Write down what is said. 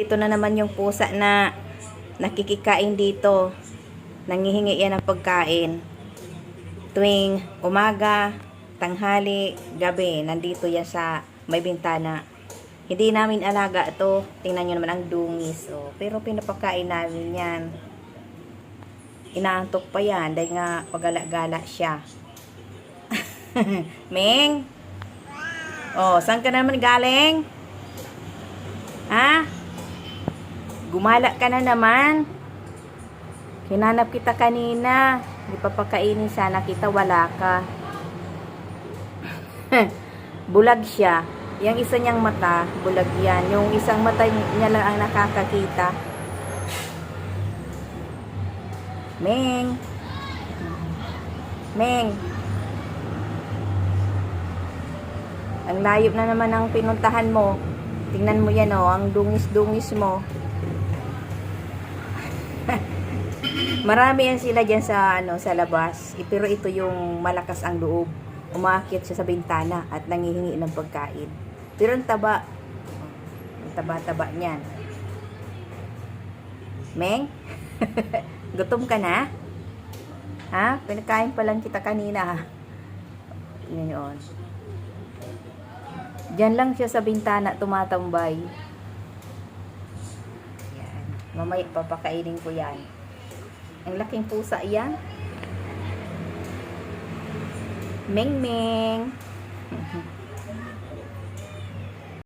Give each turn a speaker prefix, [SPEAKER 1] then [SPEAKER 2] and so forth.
[SPEAKER 1] Ito na naman yung pusa na nakikikain dito. Nangihingi yan ng pagkain. Tuwing umaga, tanghali, gabi, nandito yan sa may bintana. Hindi namin alaga ito. Tingnan nyo naman ang dungis. Oh. Pero pinapakain namin yan. Inaantok pa yan dahil nga pagala-gala siya. Ming? Oh, saan ka naman galing? Ha? Gumala ka na naman. Hinanap kita kanina. Hindi pa pakainin sana kita, wala ka. bulag siya. Yung isa niyang mata, bulag yan. Yung isang mata niya lang ang nakakakita. Meng. Meng. Ang layop na naman ang pinuntahan mo. Tingnan mo yan oh, ang dungis-dungis mo. Marami yan sila dyan sa ano sa labas. Eh, Pero ito yung malakas ang loob. Umaakit siya sa bintana at nangihingi ng pagkain. Pero ang taba. Ang taba-taba niyan. Meng? Gutom ka na? Ha? Pinakain pa lang kita kanina. Tingnan yun. Diyan lang siya sa bintana tumatambay. Yan. Mamaya papakainin ko yan. Ang laking pusa yan. Meng Meng.